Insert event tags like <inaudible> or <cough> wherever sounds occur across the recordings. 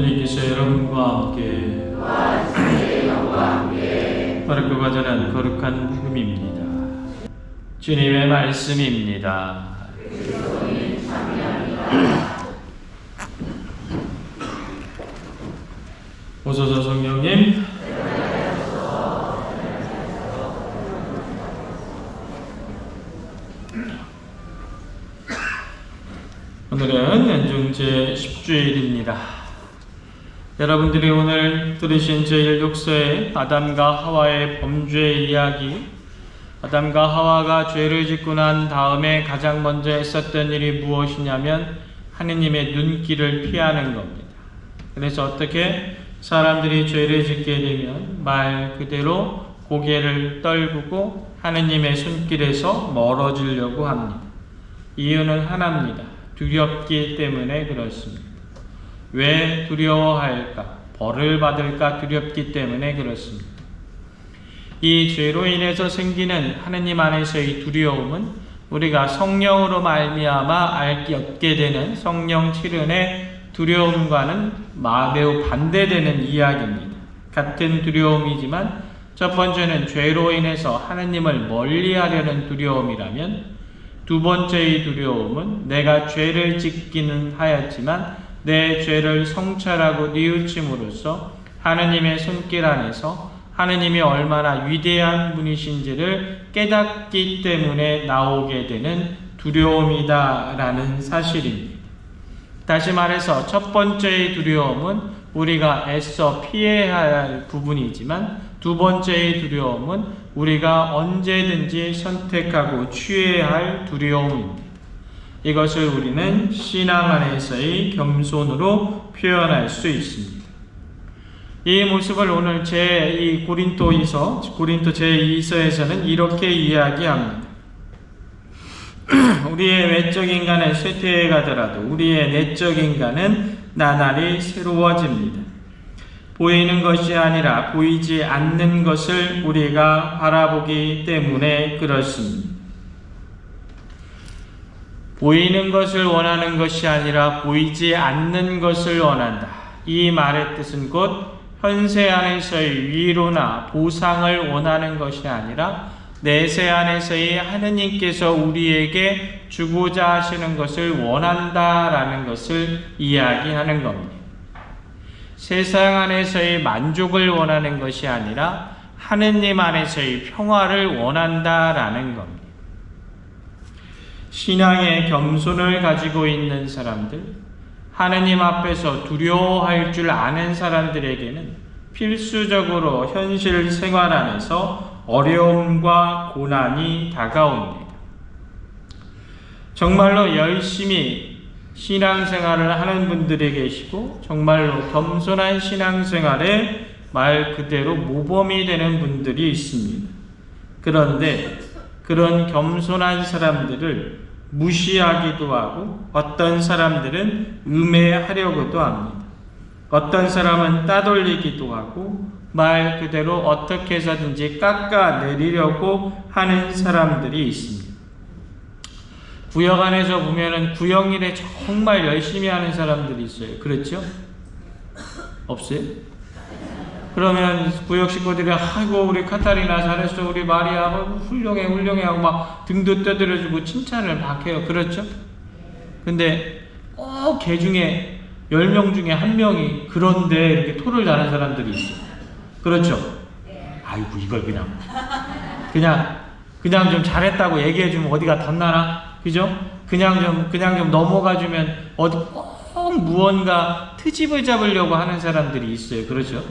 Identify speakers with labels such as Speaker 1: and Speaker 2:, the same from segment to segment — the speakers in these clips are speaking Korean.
Speaker 1: 주님께서 여러분과 함께 거룩과 전한 거룩한 복음입니다. 주님의 말씀입니다. 오소서 성령님 오늘은 연중 제 10주일입니다. 여러분들이 오늘 들으신 제1육서의 아담과 하와의 범죄 이야기, 아담과 하와가 죄를 짓고 난 다음에 가장 먼저 했었던 일이 무엇이냐면 하느님의 눈길을 피하는 겁니다. 그래서 어떻게 사람들이 죄를 짓게 되면 말 그대로 고개를 떨구고 하느님의 손길에서 멀어지려고 합니다. 이유는 하나입니다. 두렵기 때문에 그렇습니다. 왜 두려워할까? 벌을 받을까 두렵기 때문에 그렇습니다. 이 죄로 인해서 생기는 하느님 안에서의 두려움은 우리가 성령으로 말미암아 알게 얻게 되는 성령 치른의 두려움과는 매우 반대되는 이야기입니다. 같은 두려움이지만 첫 번째는 죄로 인해서 하느님을 멀리하려는 두려움이라면 두 번째의 두려움은 내가 죄를 짓기는 하였지만 내 죄를 성찰하고 뉘우침으로써 하느님의 손길 안에서 하느님이 얼마나 위대한 분이신지를 깨닫기 때문에 나오게 되는 두려움이다라는 사실입니다. 다시 말해서 첫 번째의 두려움은 우리가 애써 피해야 할 부분이지만 두 번째의 두려움은 우리가 언제든지 선택하고 취해야 할 두려움입니다. 이것을 우리는 신앙 안에서의 겸손으로 표현할 수 있습니다. 이 모습을 오늘 제이 고린도이서 고린도 제 2서에서는 이렇게 이야기합니다. <clears throat> 우리의 외적 인간은 쇠퇴해 가더라도 우리의 내적 인간은 나날이 새로워집니다. 보이는 것이 아니라 보이지 않는 것을 우리가 바라보기 때문에 그렇습니다. 보이는 것을 원하는 것이 아니라 보이지 않는 것을 원한다. 이 말의 뜻은 곧 현세 안에서의 위로나 보상을 원하는 것이 아니라 내세 안에서의 하느님께서 우리에게 주고자 하시는 것을 원한다라는 것을 이야기하는 겁니다. 세상 안에서의 만족을 원하는 것이 아니라 하느님 안에서의 평화를 원한다라는 겁니다. 신앙의 겸손을 가지고 있는 사람들, 하느님 앞에서 두려워할 줄 아는 사람들에게는 필수적으로 현실 생활 안에서 어려움과 고난이 다가옵니다. 정말로 열심히 신앙생활을 하는 분들이 계시고 정말로 겸손한 신앙생활에 말 그대로 모범이 되는 분들이 있습니다. 그런데 그런 겸손한 사람들을 무시하기도 하고 어떤 사람들은 음해하려고도 합니다. 어떤 사람은 따돌리기도 하고 말 그대로 어떻게 해서든지 깎아내리려고 하는 사람들이 있습니다. 구역 안에서 보면은 구역일에 정말 열심히 하는 사람들이 있어요. 그렇죠? 없어요? 그러면 구역 식구들이 아이고 우리 카타리나 잘했어 우리 마리아 훌륭해 훌륭해 하고 막 등도 떠들어주고 칭찬을 막 해요. 그렇죠? 근데 꼭개 중에 10명 중에 한 명이 그런데 이렇게 토를 다는 사람들이 있어요. 그렇죠? 아이고 이걸 그냥 그냥 그냥 좀 잘했다고 얘기해 주면 어디가 덧나나? 그죠? 그냥 좀 그냥 좀 넘어가 주면 어디 꼭 무언가 트집을 잡으려고 하는 사람들이 있어요. 그렇죠?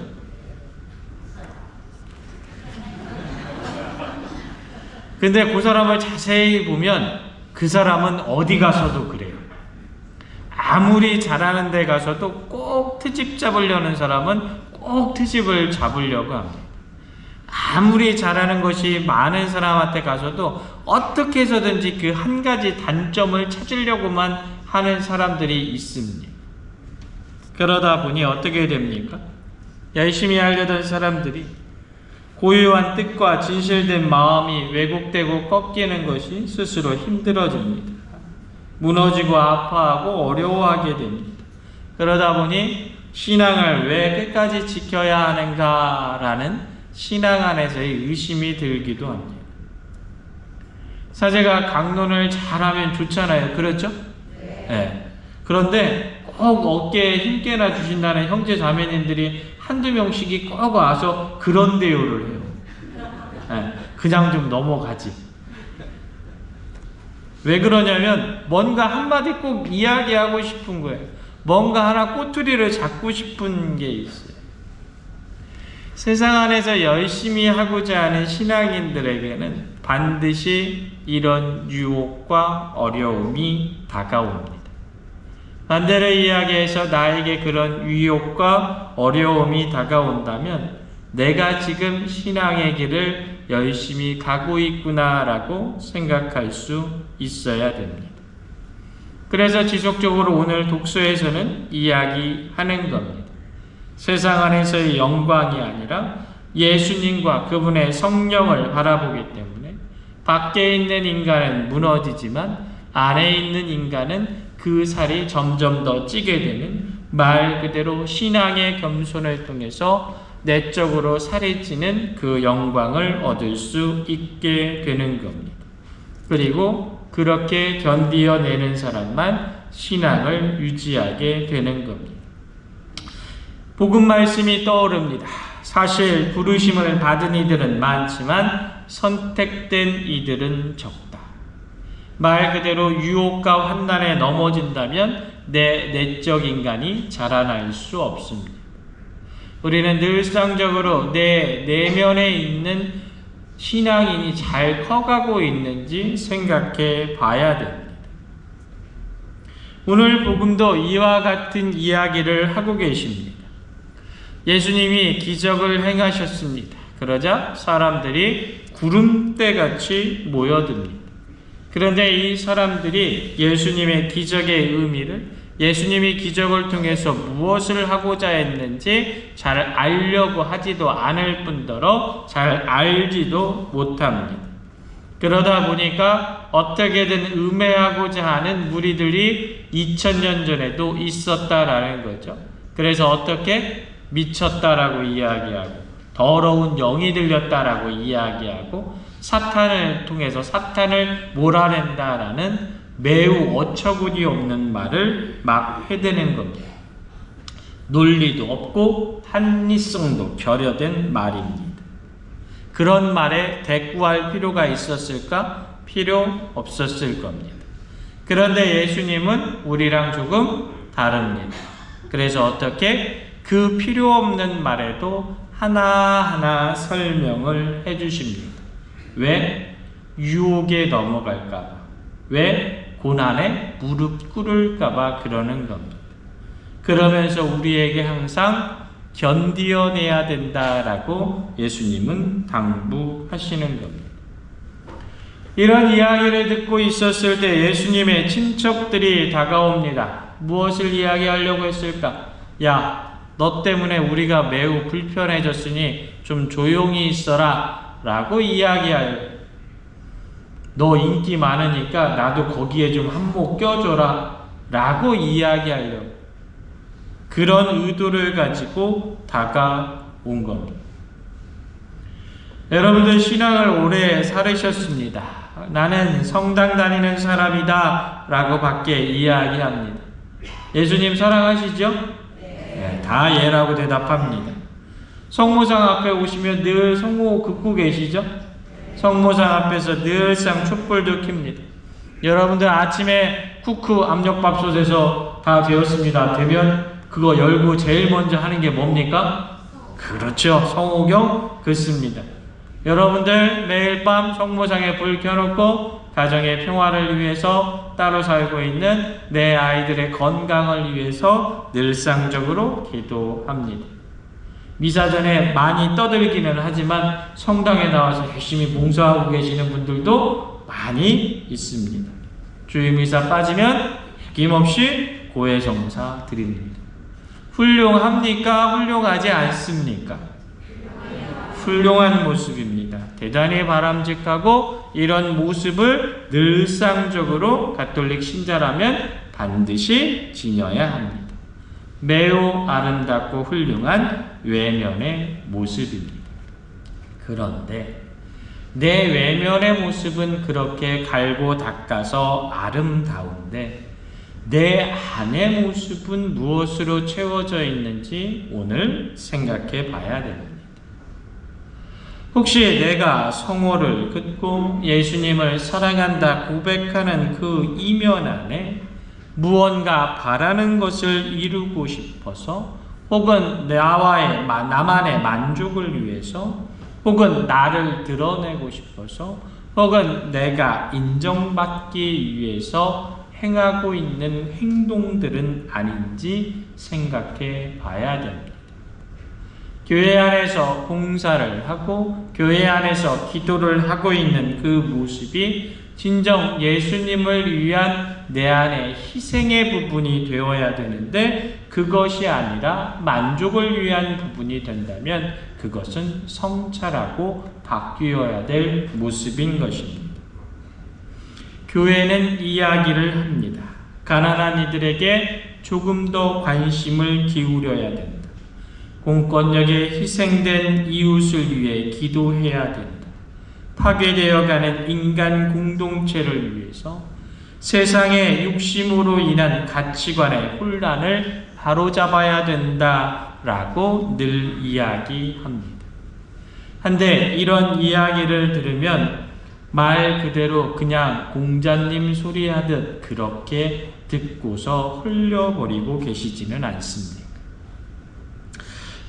Speaker 1: 근데 그 사람을 자세히 보면 그 사람은 어디 가서도 그래요. 아무리 잘하는 데 가서도 꼭 트집 잡으려는 사람은 꼭 트집을 잡으려고 합니다. 아무리 잘하는 것이 많은 사람한테 가서도 어떻게 해서든지 그 한 가지 단점을 찾으려고만 하는 사람들이 있습니다. 그러다 보니 어떻게 됩니까? 열심히 하려던 사람들이 고유한 뜻과 진실된 마음이 왜곡되고 꺾이는 것이 스스로 힘들어집니다. 무너지고 아파하고 어려워하게 됩니다. 그러다 보니 신앙을 왜 끝까지 지켜야 하는가라는 신앙 안에서의 의심이 들기도 합니다. 사제가 강론을 잘하면 좋잖아요. 그렇죠? 네. 그런데 꼭 어깨에 힘께나 주신다는 형제 자매님들이 한두 명씩이 꼭 와서 그런데요를 해요. 네. 그냥 좀 넘어가지. 왜 그러냐면 뭔가 한마디 꼭 이야기하고 싶은 거예요. 뭔가 하나 꼬투리를 잡고 싶은 게 있어요. 세상 안에서 열심히 하고자 하는 신앙인들에게는 반드시 이런 유혹과 어려움이 다가옵니다. 반대로 이야기해서 나에게 그런 유혹과 어려움이 다가온다면 내가 지금 신앙의 길을 열심히 가고 있구나라고 생각할 수 있어야 됩니다. 그래서 지속적으로 오늘 독서에서는 이야기하는 겁니다. 세상 안에서의 영광이 아니라 예수님과 그분의 성령을 바라보기 때문에 밖에 있는 인간은 무너지지만 안에 있는 인간은 그 살이 점점 더 찌게 되는 말 그대로 신앙의 겸손을 통해서 내적으로 살이 찌는 그 영광을 얻을 수 있게 되는 겁니다. 그리고 그렇게 견디어내는 사람만 신앙을 유지하게 되는 겁니다. 복음 말씀이 떠오릅니다. 사실 부르심을 받은 이들은 많지만 선택된 이들은 적다. 말 그대로 유혹과 환난에 넘어진다면 내 내적 인간이 자라날 수 없습니다. 우리는 늘상적으로 내 내면에 있는 신앙인이 잘 커가고 있는지 생각해 봐야 됩니다. 오늘 복음도 이와 같은 이야기를 하고 계십니다. 예수님이 기적을 행하셨습니다. 그러자 사람들이 구름대 같이 모여듭니다. 그런데 이 사람들이 예수님의 기적의 의미를 예수님이 기적을 통해서 무엇을 하고자 했는지 잘 알려고 하지도 않을 뿐더러 잘 알지도 못합니다. 그러다 보니까 어떻게든 음해하고자 하는 무리들이 2000년 전에도 있었다라는 거죠. 그래서 어떻게 미쳤다라고 이야기하고 더러운 영이 들렸다라고 이야기하고 사탄을 통해서 사탄을 몰아낸다라는 매우 어처구니 없는 말을 막 해대는 겁니다. 논리도 없고 합리성도 결여된 말입니다. 그런 말에 대꾸할 필요가 있었을까? 필요 없었을 겁니다. 그런데 예수님은 우리랑 조금 다릅니다. 그래서 어떻게 그 필요 없는 말에도 하나하나 설명을 해 주십니다. 왜? 유혹에 넘어갈까봐. 왜? 고난에 무릎 꿇을까봐 그러는 겁니다. 그러면서 우리에게 항상 견디어내야 된다라고 예수님은 당부하시는 겁니다. 이런 이야기를 듣고 있었을 때 예수님의 친척들이 다가옵니다. 무엇을 이야기하려고 했을까? 야, 너 때문에 우리가 매우 불편해졌으니 좀 조용히 있어라. 라고 이야기할. 너 인기 많으니까 나도 거기에 좀 한몫 껴줘라. 라고 이야기하려고. 그런 의도를 가지고 다가온 겁니다. 여러분들 신앙을 오래 살으셨습니다. 나는 성당 다니는 사람이다. 라고 밖에 이야기합니다. 예수님 사랑하시죠? 네, 다 예라고 대답합니다. 성모상 앞에 오시면 늘 성모 긋고 계시죠? 성모상 앞에서 늘상 촛불도 켭니다. 여러분들 아침에 쿠크 압력밥솥에서 다 되었습니다. 되면 그거 열고 제일 먼저 하는 게 뭡니까? 그렇죠. 성호경 긋습니다. 여러분들 매일 밤 성모상에 불 켜놓고 가정의 평화를 위해서 따로 살고 있는 내 아이들의 건강을 위해서 늘상적으로 기도합니다. 미사 전에 많이 떠들기는 하지만 성당에 나와서 열심히 봉사하고 계시는 분들도 많이 있습니다. 주일 미사 빠지면 힘없이 고해성사 드립니다. 훌륭합니까? 훌륭하지 않습니까? 훌륭한 모습입니다. 대단히 바람직하고 이런 모습을 늘상적으로 가톨릭 신자라면 반드시 지녀야 합니다. 매우 아름답고 훌륭한 외면의 모습입니다. 그런데 내 외면의 모습은 그렇게 갈고 닦아서 아름다운데 내 안의 모습은 무엇으로 채워져 있는지 오늘 생각해 봐야 됩니다. 혹시 내가 성호를 긋고 예수님을 사랑한다 고백하는 그 이면 안에 무언가 바라는 것을 이루고 싶어서 혹은 나와의 나만의 만족을 위해서 혹은 나를 드러내고 싶어서 혹은 내가 인정받기 위해서 행하고 있는 행동들은 아닌지 생각해 봐야 됩니다. 교회 안에서 봉사를 하고 교회 안에서 기도를 하고 있는 그 모습이 진정 예수님을 위한 내 안의 희생의 부분이 되어야 되는데 그것이 아니라 만족을 위한 부분이 된다면 그것은 성찰하고 바뀌어야 될 모습인 것입니다. 교회는 이야기를 합니다. 가난한 이들에게 조금 더 관심을 기울여야 된다. 공권력에 희생된 이웃을 위해 기도해야 된다. 파괴되어 가는 인간 공동체를 위해서 세상의 욕심으로 인한 가치관의 혼란을 바로잡아야 된다라고 늘 이야기합니다. 한데 이런 이야기를 들으면 말 그대로 그냥 공자님 소리하듯 그렇게 듣고서 흘려버리고 계시지는 않습니다.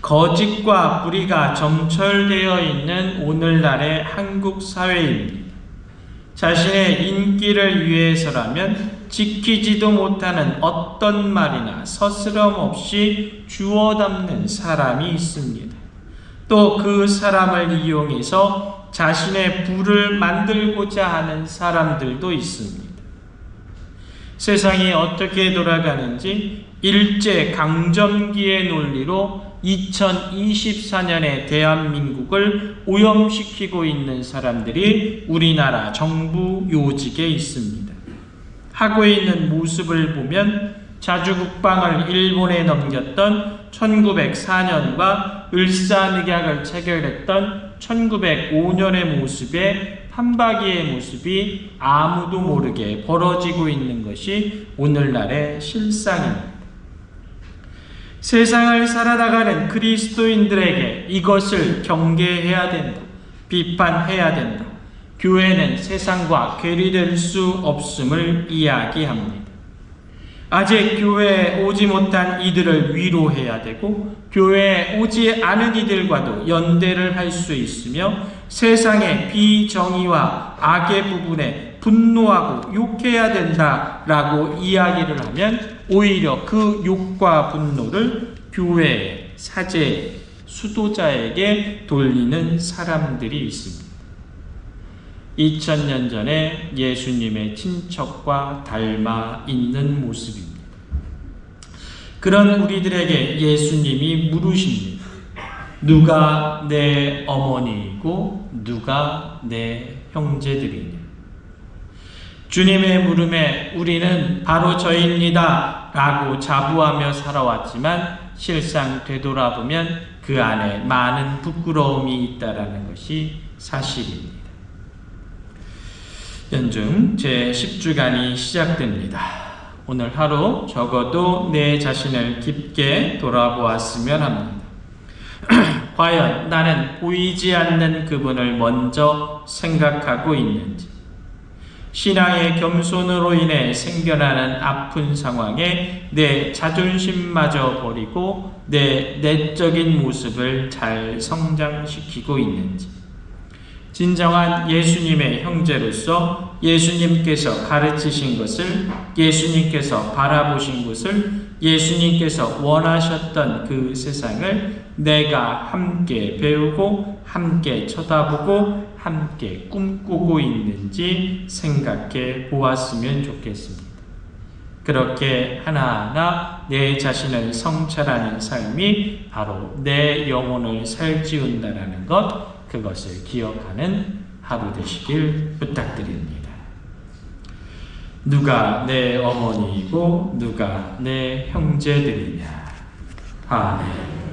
Speaker 1: 거짓과 불의가 점철되어 있는 오늘날의 한국 사회입니다. 자신의 인기를 위해서라면 지키지도 못하는 어떤 말이나 서스럼 없이 주워 담는 사람이 있습니다. 또 그 사람을 이용해서 자신의 부를 만들고자 하는 사람들도 있습니다. 세상이 어떻게 돌아가는지 일제 강점기의 논리로 2024년의 대한민국을 오염시키고 있는 사람들이 우리나라 정부 요직에 있습니다. 하고 있는 모습을 보면 자주 국방을 일본에 넘겼던 1904년과 을사늑약을 체결했던 1905년의 모습에 판박이의 모습이 아무도 모르게 벌어지고 있는 것이 오늘날의 실상입니다. 세상을 살아나가는 그리스도인들에게 이것을 경계해야 된다. 비판해야 된다. 교회는 세상과 괴리될 수 없음을 이야기합니다. 아직 교회에 오지 못한 이들을 위로해야 되고 교회에 오지 않은 이들과도 연대를 할 수 있으며 세상의 비정의와 악의 부분에 분노하고 욕해야 된다라고 이야기를 하면 오히려 그 욕과 분노를 교회, 사제, 수도자에게 돌리는 사람들이 있습니다. 2000년 전에 예수님의 친척과 닮아 있는 모습입니다. 그런 우리들에게 예수님이 물으십니다. 누가 내 어머니이고 누가 내 형제들이냐? 주님의 물음에 우리는 바로 저입니다. 라고 자부하며 살아왔지만 실상 되돌아보면 그 안에 많은 부끄러움이 있다라는 것이 사실입니다. 연중 제 10주간이 시작됩니다. 오늘 하루 적어도 내 자신을 깊게 돌아보았으면 합니다. <clears throat> 과연 나는 보이지 않는 그분을 먼저 생각하고 있는지, 신앙의 겸손으로 인해 생겨나는 아픈 상황에 내 자존심마저 버리고 내 내적인 모습을 잘 성장시키고 있는지, 진정한 예수님의 형제로서 예수님께서 가르치신 것을 예수님께서 바라보신 것을 예수님께서 원하셨던 그 세상을 내가 함께 배우고 함께 쳐다보고 함께 꿈꾸고 있는지 생각해 보았으면 좋겠습니다. 그렇게 하나하나 내 자신을 성찰하는 삶이 바로 내 영혼을 살찌운다라는 것 그것을 기억하는 하루 되시길 부탁드립니다. 누가 내 어머니이고 누가 내 형제들이냐? 아멘.